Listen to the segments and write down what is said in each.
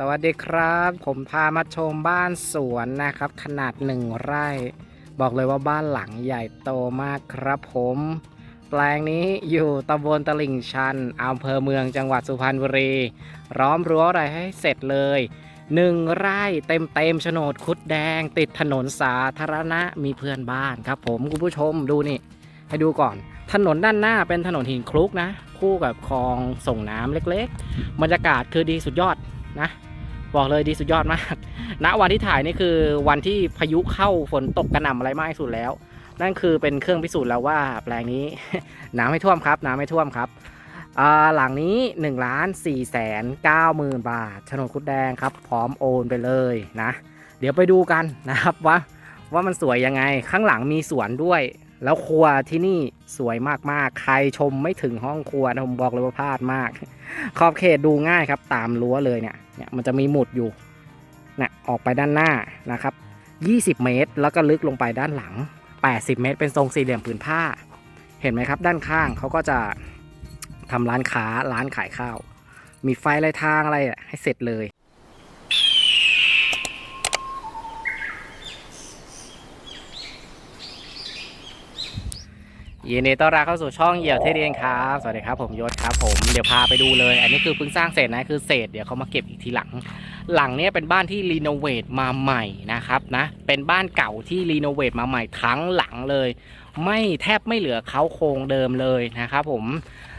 สวัสดีครับ ผมพามาชมบ้านสวนนะครับ ขนาดหนึ่งไร่ บอกเลยว่าบ้านหลังใหญ่โตมากครับผม แปลงนี้อยู่ตำบลตลิ่งชันอำเภอเมืองจังหวัดสุพรรณบุรีล้อมรั้วอะไรให้เสร็จเลยหนึ่งไร่เต็มเต็มโฉนดคุดแดง ติดถนนสาธารณะมีเพื่อนบ้านครับ ผมคุณผู้ชมดูนี่ ให้ดูก่อน ถนนด้านหน้าเป็นถนนหินคลุกนะ คู่กับคลองส่งน้ำเล็กๆบรรยากาศคือดีสุดยอดนะ บอกเลยดีสุดยอดมากณวันที่ถ่ายนี่คือวันที่พายุเข้าฝนตกกระหน่ำอะไรมากที่สุดแล้ว นั่นคือเป็นเครื่องพิสูจน์แล้วว่าแปลงนี้น้ำไม่ท่วมครับน้ำไม่ท่วมครับหลังนี้1ล้าน4แสน9หมื่นบาทโฉนดคุดแดงครับ พร้อมโอนไปเลยนะ เดี๋ยวไปดูกันนะครับว่าว่ามันสวยยังไงข้างหลังมีสวนด้วย แล้วครัวที่นี่สวยมากๆ ใครชมไม่ถึงห้องครัวนะผมบอกเลยว่าพลาดมาก ขอบเขตดูง่ายครับ ตามรั้วเลยเนี่ยเนี่ยมันจะมีหมุดอยู่เนี่ยออกไปด้านหน้านะครับ 20 เมตร แล้วก็ลึกลงไปด้านหลัง 80 เมตร เป็นทรงสี่เหลี่ยมผืนผ้า เห็นไหมครับ ด้านข้างเขาก็จะทำร้านค้าร้านขายข้าว มีไฟไรทางอะไรอะให้เสร็จเลย ยินดีต้อนรับเข้าสู่ช่องเหยี่ยวเทเรียนครับ สวัสดีครับผมยศครับผมเดี๋ยวพาไปดูเลย อันนี้คือเพิ่งสร้างเสร็จนะคือเศษเดี๋ยวเขามาเก็บอีกทีหลัง หลังเนี้ยเป็นบ้านที่รีโนเวทมาใหม่นะครับนะเป็นบ้านเก่าที่รีโนเวทมาใหม่ทั้งหลังเลย ไม่แทบไม่เหลือเขาโครงเดิมเลยนะครับผม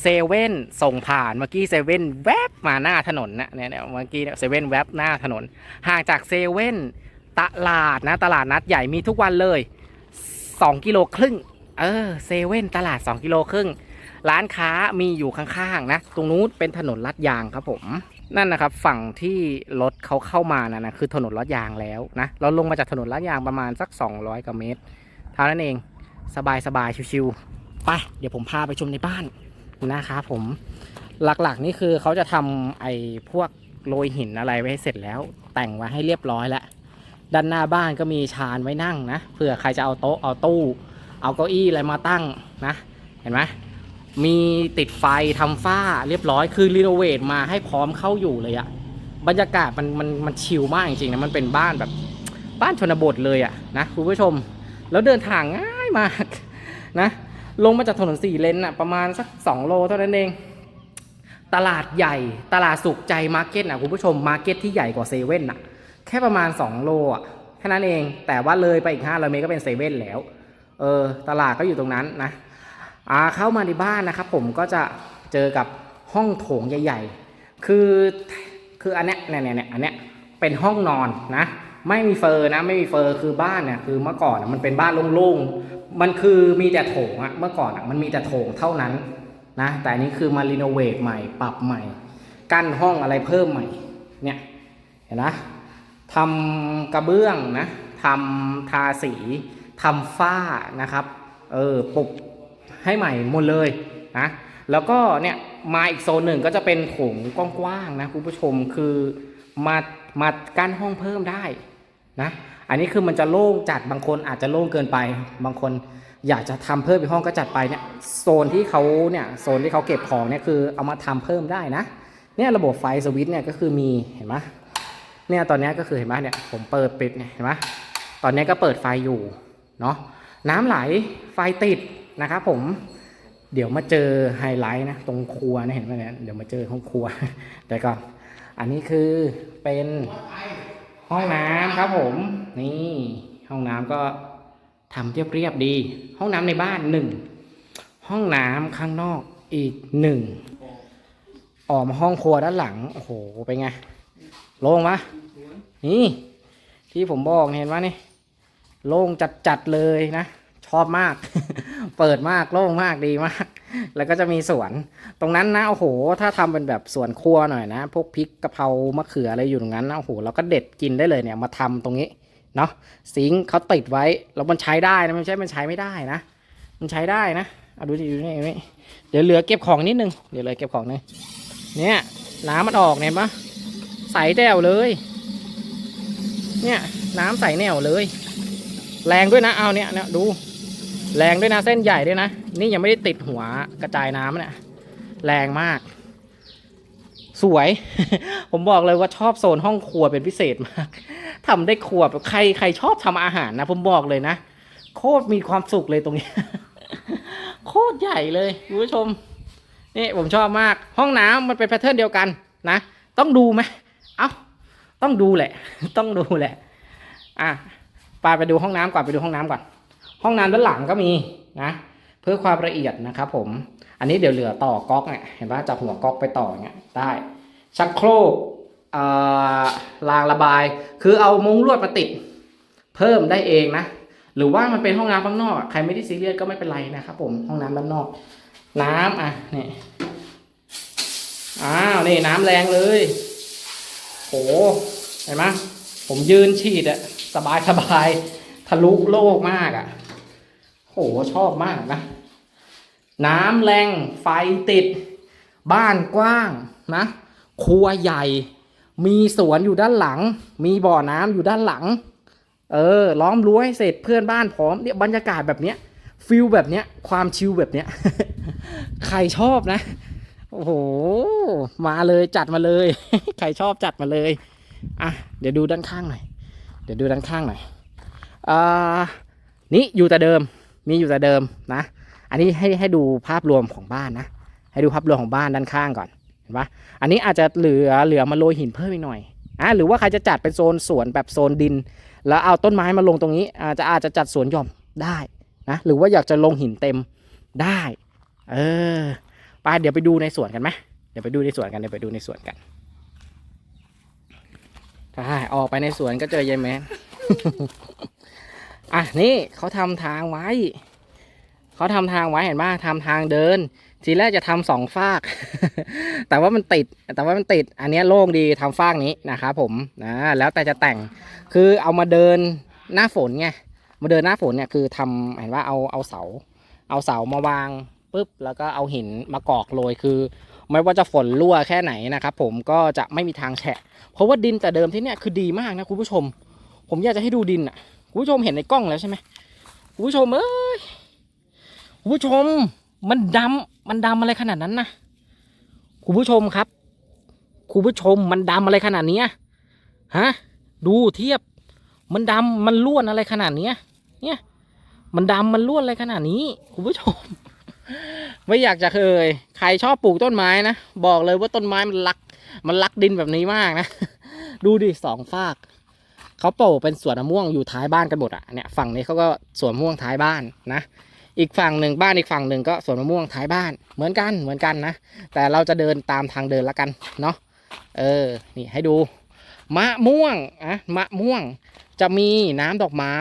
เซเว่นส่งผ่านเมื่อกี้เซเว่นแวบมาหน้าถนนนะเนี่ยเนี่ยเมื่อกี้เซเว่นแวบหน้าถนนห่างจากเซเว่นตลาดนะตลาดนัดใหญ่มีทุกวันเลย2กิโลครึ่ง เออเซเว่นตลาด 2 กิโลครึ่ง ร้านค้ามีอยู่ข้างๆนะ ตรงนู้นเป็นถนนลาดยางครับผม นั่นนะครับ ฝั่งที่รถเขาเข้ามานะนะคือถนนลาดยางแล้วนะ เราลงมาจากถนนลาดยางประมาณสัก 200กว่าเมตร เท่านั้นเอง สบายสบายๆชิวๆ ไป เดี๋ยวผมพาไปชมในบ้านนะครับผม หลักๆนี่คือเขาจะทำไอ้พวกโรยหินอะไรไว้เสร็จแล้ว แต่งไว้ให้เรียบร้อยแล้ว ด้านหน้าบ้านก็มีชานไว้นั่งนะ เผื่อใครจะเอาโต๊ะเอาตู้ เอาเก้าอี้อะไรมาตั้งนะ เห็นไหมมีติดไฟทำฝ้าเรียบร้อยคือรีโนเวทมาให้พร้อมเข้าอยู่เลยอะบรรยากาศมันมันมันชิลมากจริงๆนะมันเป็นบ้านแบบบ้านชนบทเลยอะนะคุณผู้ชม แล้วเดินทางง่ายมากนะลงมาจากถนนสี่เลนอะประมาณสัก 2 โลเท่านั้นเอง ตลาดใหญ่ตลาดสุขใจมาร์เก็ตนะคุณผู้ชมมาร์เก็ตที่ใหญ่กว่าเซเว่นอะแค่ประมาณ 2 โลอะแค่นั้นเองแต่ว่าเลยไปอีก5โลเมตรก็เป็นเซเว่นแล้ว เออตลาดก็อยู่ตรงนั้นนะอ่าเข้ามาในบ้านนะครับผมก็จะเจอกับห้องโถงใหญ่ ๆ คือคืออันเนี้ยเนี่ยเนี่ยเนี่ยอันเนี้ยเป็นห้องนอนนะไม่มีเฟอร์นะไม่มีเฟอร์คือบ้านเนี่ยคือเมื่อก่อนมันเป็นบ้านโล่งๆมันคือมีแต่โถงอะเมื่อก่อนอะมันมีแต่โถงเท่านั้นนะแต่อันนี้คือมารีโนเวทใหม่ปรับใหม่ กั้นห้องอะไรเพิ่มใหม่เนี่ยเห็นนะทำกระเบื้องนะทำทาสี ทำฝ้านะครับ เออปลุกให้ใหม่หมดเลยนะ แล้วก็เนี่ยมาอีกโซนหนึ่งก็จะเป็นโถงกว้างๆนะคุณผู้ชมคือมามากั้นห้องเพิ่มได้นะอันนี้คือมันจะโล่งจัดบางคนอาจจะโล่งเกินไป บางคนอยากจะทำเพิ่มอีกห้องก็จัดไปเนี่ยโซนที่เขาเนี่ยโซนที่เขาเก็บของเนี่ยคือเอามาทำเพิ่มได้นะเนี่ยระบบไฟสวิตช์เนี่ยก็คือมีเห็นไหมเนี่ยตอนนี้ก็คือเห็นไหมเนี่ยผมเปิดปิดเนี่ยเห็นไหมตอนนี้ก็เปิดไฟอยู่ เนาะน้ำไหลไฟติดนะครับผมเดี๋ยวมาเจอไฮไลท์นะตรงครัวนะเห็นไหมเนี่ยเดี๋ยวมาเจอห้องครัวแต่ก่อนอันนี้คือเป็นห้องน้ำครับผมนี่ห้องน้ำก็ทำเรียบๆดี ห้องน้ำในบ้านหนึ่งห้องน้ำข้างนอกอีกหนึ่งออกมาห้องครัวด้านหลังโอ้โหเป็นไงโล่งปะนี่ที่ผมบอกเห็นว่านี่ โล่งจัดๆเลยนะ ชอบมาก เปิดมากโล่งมากดีมาก แล้วก็จะมีสวน ตรงนั้นนะโอ้โห ถ้าทำเป็นแบบสวนครัวหน่อยนะ พวกพริกกะเพรามะเขืออะไรอยู่ตรงนั้นนะโอ้โหเราก็เด็ดกินได้เลยเนี่ยมาทำตรงนี้เนาะซิงค์เขาติดไว้แล้วมันใช้ได้นะไม่ใช่มันใช้ไม่ได้นะ มันใช้ได้นะเอาดูดิดูนี่ดูนี่เดี๋ยวเหลือเก็บของนิดนึงเดี๋ยวเหลยเก็บของนึงเนี่ยน้ำมันออกเนี่ยปะใสแจ๋วเลย เนี่ยน้ำใสแนวเลย แรงด้วยนะเอาเนี่ยเนี่ยดู แรงด้วยนะเส้นใหญ่ด้วยนะ นี่ยังไม่ได้ติดหัวกระจายน้ำเนี่ยแรงมาก สวย ผมบอกเลยว่าชอบโซนห้องครัวเป็นพิเศษมากทำได้ครัวแบบใครใครชอบทำอาหารนะ ผมบอกเลยนะ โคตรมีความสุขเลยตรงนี้ โคตรใหญ่เลยคุณผู้ชมนี่ผมชอบมาก ห้องน้ำมันเป็นแพทเทิร์นเดียวกันนะ ต้องดูไหมเอ้าต้องดูแหละ ต้องดูแหละ อะ ไปไปดูห้องน้ำก่อนไปดูห้องน้ำก่อน ห้องน้ำด้านหลังก็มีนะเพื่อความละเอียดนะครับผม อันนี้เดี๋ยวเหลือต่อก๊อกเนี่ยเห็นปะจากหัวก๊อกไปต่อเงี้ยได้ชักโครกอ่อรางระบาย คือเอามุ้งลวดมาติดเพิ่มได้เองนะ หรือว่ามันเป็นห้องน้ำข้างนอก ใครไม่ได้ซีเรียสก็ไม่เป็นไรนะครับผมห้องน้ำด้านนอก น้ำอะนี่อ้าวนี่น้ำแรงเลยโหเห็นไหม ผมยืนฉีดอะสบายสบายทะลุโลกมากอะโหชอบมากนะ น้ำแรงไฟติด บ้านกว้างนะ ครัวใหญ่ มีสวนอยู่ด้านหลัง มีบ่อน้ำอยู่ด้านหลัง เออ ล้อมรั้วให้เสร็จเพื่อนบ้านพร้อมเนี่ยบรรยากาศแบบเนี้ยฟิลแบบเนี้ย ความชิลแบบเนี้ย ใครชอบนะ โอ้โห มาเลยจัดมาเลย ใครชอบจัดมาเลย อะเดี๋ยวดูด้านข้างหน่อยเดี๋ยวดูด้านข้างหน่อยอ่านี่อยู่แต่เดิมมีอยู่แต่เดิมนะ อันนี้ให้ให้ดูภาพรวมของบ้านนะ ให้ดูภาพรวมของบ้านด้านข้างก่อนเห็นปะอันนี้อาจจะเหลือเหลือมาโรยหินเพิ่มอีกหน่อยอะหรือว่าใครจะจัดเป็นโซนสวนแบบโซนดิน แล้วเอาต้นไม้มาลงตรงนี้อาจจะอาจจะจัดสวนหย่อมได้นะหรือว่าอยากจะลงหินเต็มได้เออไปเดี๋ยวไปดูในสวนกันไหมเดี๋ยวไปดูในสวนกันเดี๋ยวไปดูในสวนกัน ออกไปในสวนก็เจอยายแมนอะนี่เขาทำทางไว้ เขาทำทางไว้เห็นไหมทำทางเดิน ทีแรกจะทำสองฟาก แต่ว่ามันติด แต่ว่ามันติด อันนี้โล่งดีทำฟากนี้นะครับผมนะแล้วแต่จะแต่งคือเอามาเดินหน้าฝนไงมาเดินหน้าฝนเนี่ยคือทำเห็นว่าเอาเอาเสา เอาเสามาวางปุ๊บแล้วก็เอาหินมากอกโรยคือ ไม่ว่าจะฝนรั่วแค่ไหนนะครับผมก็จะไม่มีทางแฉะ เพราะว่าดินแต่เดิมที่เนี่ยคือดีมากนะคุณผู้ชม ผมอยากจะให้ดูดินอะคุณผู้ชมเห็นในกล้องแล้วใช่ไหมคุณผู้ชมเอ้ยคุณผู้ชมมันดำมันดำอะไรขนาดนั้นนะคุณผู้ชมครับคุณผู้ชมมันดำอะไรขนาดเนี้ยฮะดูเทียบ มันดำมันล้วนอะไรขนาดเนี้ยเนี่ยมันดำมันล้วนอะไรขนาดนี้ คุณผู้ชม ไม่อยากจะเคย ใครชอบปลูกต้นไม้นะ บอกเลยว่าต้นไม้มันรัก มันรักดินแบบนี้มากนะ ดูดิสองฝากเขาปลูกเป็นสวนมะม่วงอยู่ท้ายบ้านกันหมดอะเนี่ยฝั่งนี้เขาก็สวนมะม่วงท้ายบ้านนะ อีกฝั่งหนึ่งบ้านอีกฝั่งหนึ่งก็สวนมะม่วงท้ายบ้านเหมือนกันเหมือนกันนะ แต่เราจะเดินตามทางเดินละกันเนาะเออนี่ให้ดู มะม่วงอะมะม่วงจะมีน้ำดอกไม้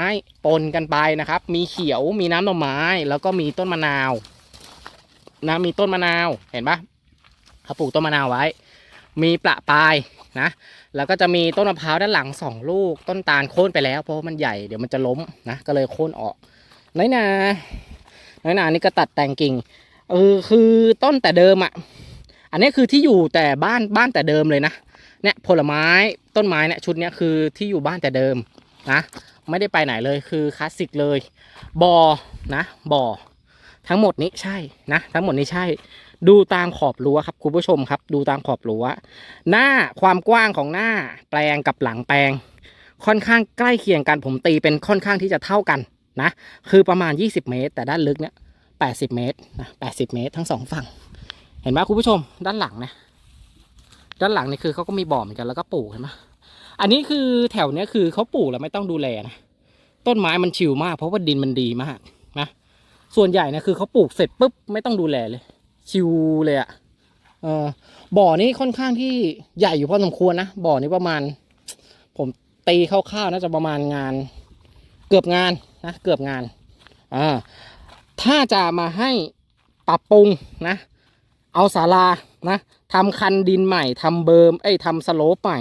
ปนกันไปนะครับ มีเขียวมีน้ำดอกไม้ แล้วก็มีต้นมะนาวนะมีต้นมะนาวเห็นปะเขาปลูกต้นมะนาวไว้ มีประปายนะแล้วก็จะมีต้นมะพร้าวด้านหลังสองลูก ต้นตาลโค่นไปแล้วเพราะมันใหญ่เดี๋ยวมันจะล้มนะก็เลยโค่นออกน้อยนาน้อยนานี่ก็ตัดแต่งกิ่งเออคือต้นแต่เดิมอะอันนี้คือที่อยู่แต่บ้านบ้านแต่เดิมเลยนะเนี่ยผลไม้ต้นไม้เนี่ยชุดเนี้ยคือที่อยู่บ้านแต่เดิมนะไม่ได้ไปไหนเลยคือคลาสสิกเลยบอ่อนะบ่อทั้งหมดนี้ใช่นะทั้งหมดนี้ใช่ ดูตามขอบรั้วครับคุณผู้ชมครับ ดูตามขอบรั้วหน้าความกว้างของหน้าแปลงกับหลังแปลง ค่อนข้างใกล้เคียงกันผมตีเป็นค่อนข้างที่จะเท่ากันนะคือประมาณ 20 เมตร แต่ด้านลึกเนี่ย80 เมตรนะ80 เมตรทั้งสองฝั่ง เห็นไหมคุณผู้ชมด้านหลังนี่ยด้านหลังนี่คือเขาก็มีบ่อเหมือนกันแล้วก็ปลูกเห็นไหมอันนี้คือแถวเนี้ยคือเขาปลูกแล้วไม่ต้องดูแลนะต้นไม้มันชิวมาก เพราะว่าดินมันดีมากนะส่วนใหญ่นะคือเขาปลูกเสร็จปุ๊บไม่ต้องดูแลเลย ชิวเลยอะ่ะเออบ่อนี้ค่อนข้างที่ใหญ่อยู่พอสมควรนะบ่อนี้ประมาณ ผมตีคร่าวๆน่าจะประมาณงาน เกือบงานนะเกือบงานอ่าถ้าจะมาให้ปรับปรุงนะ เอาศาลานะทำคันดินใหม่ทำเบิร์มเอ้ยทำสโลปใหม่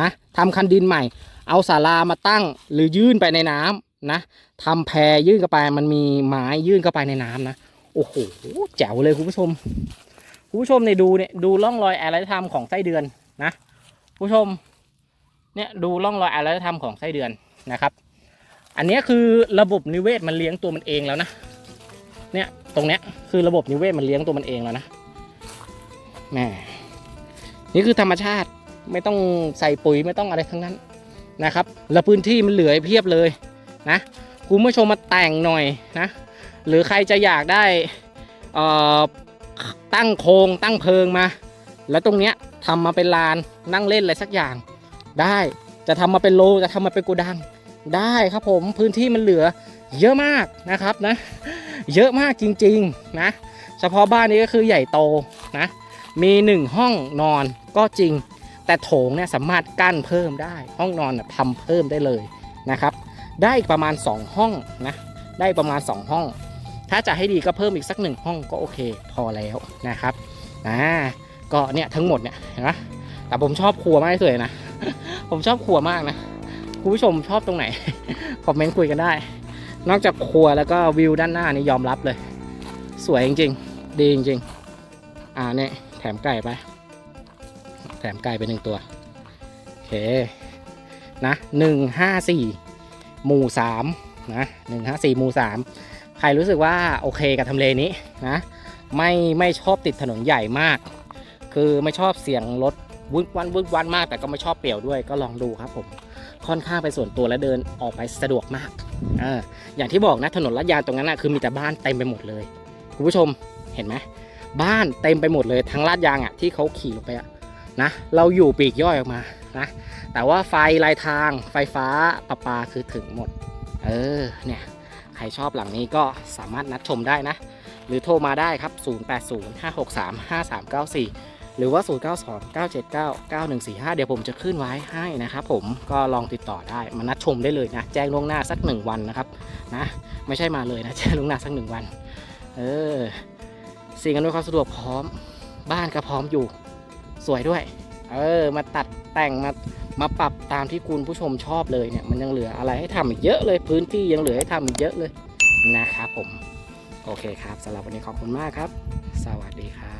นะทำคันดินใหม่ เอาศาลามาตั้งหรือยื่นไปในน้ำนะทำแพยื่นเข้าไปมันมีไม้ยื่นเข้าไปในน้ำนะ โอ้โหแจ๋วเลยคุณผู้ชมคุณผู้ชมเนี่ยดูเนี่ยดูร่องรอยอารยธรรมของไส้เดือนนะคุณผู้ชมเนี่ยดูร่องรอยอารยธรรมของไส้เดือนนะครับ อันนี้คือระบบนิเวศมันเลี้ยงตัวมันเองแล้วนะเนี่ยตรงเนี้ยคือระบบนิเวศมันเลี้ยงตัวมันเองแล้วนะแหม่นี่คือธรรมชาติไม่ต้องใส่ปุ๋ยไม่ต้องอะไรทั้งนั้นนะครับ แล้วพื้นที่มันเหลือเพียบเลยนะคุณผู้ชมมาแต่งหน่อยนะ หรือใครจะอยากได้ตั้งโครงตั้งเพิงมา แล้วตรงเนี้ยทำมาเป็นลานนั่งเล่นอะไรสักอย่าง ได้จะทำมาเป็นโลจะทำมาเป็นโกดัง ได้ครับผมพื้นที่มันเหลือเยอะมากนะครับนะ เยอะมากจริงๆนะเฉพาะบ้านนี้ก็คือใหญ่โตนะ มีหนึ่งห้องนอนก็จริง แต่โถงเนี่ยสามารถกั้นเพิ่มได้ ห้องนอนทำเพิ่มได้เลยนะครับ ได้อีกประมาณ 2 ห้องนะ ได้ประมาณ 2 ห้อง ถ้าจะให้ดีก็เพิ่มอีกสักหนึ่งห้องก็โอเคพอแล้วนะครับอ่าก็เนี่ยทั้งหมดเนี่ยเห็นไหมแต่ผมชอบครัวมากที่สุดเลยนะ ผมชอบครัวมากนะคุณผู้ชมชอบตรงไหน คอมเมนต์คุยกันได้ นอกจากครัวแล้วก็วิวด้านหน้านี่ยอมรับเลย สวยจริงๆ ดีจริงๆ อ่าเนี่ยแถมไก่ไป แถมไก่ไปหนึ่งตัว โอเค นะหนึ่งห้าสี่หมู่สาม นะหนึ่งห้าสี่หมู่สามใครรู้สึกว่าโอเคกับทำเลนี้นะไม่ไม่ชอบติดถนนใหญ่มาก คือไม่ชอบเสียงรถวึกวันวึกวันมาก แต่ก็ไม่ชอบเปี่ยวด้วยก็ลองดูครับผมค่อนข้างไปส่วนตัวและเดินออกไปสะดวกมากออย่างที่บอกนะถนนลาดยางตรงนั้นนะคือมีแต่บ้านเต็มไปหมดเลยคุณผู้ชมเห็นไหมบ้านเต็มไปหมดเลยทั้งลาดยางอะที่เขาขี่ลงไปอะนะเราอยู่ปีกย่อยออกมานะแต่ว่าไฟลายทางไฟฟ้าประปาคือถึงหมด เออเนี่ยใครชอบหลังนี้ก็สามารถนัดชมได้นะ หรือโทรมาได้ครับ 0805635394 หรือว่า 0929799145 เดี๋ยวผมจะขึ้นไว้ให้นะครับผมก็ลองติดต่อได้มานัดชมได้เลยนะ แจ้งล่วงหน้าสักหนึ่งวันนะครับนะไม่ใช่มาเลยนะแจ้งล่วงหน้าสักหนึ่งวัน เออสิ่งอำนวยความสะดวกพร้อมบ้านก็พร้อมอยู่สวยด้วย เออ มาตัดแต่งมา มาปรับตามที่คุณผู้ชมชอบเลยเนี่ยมันยังเหลืออะไรให้ทำอีกเยอะเลย พื้นที่ยังเหลือให้ทำอีกเยอะเลยนะครับผม โอเคครับสำหรับวันนี้ขอบคุณมากครับ สวัสดีครับ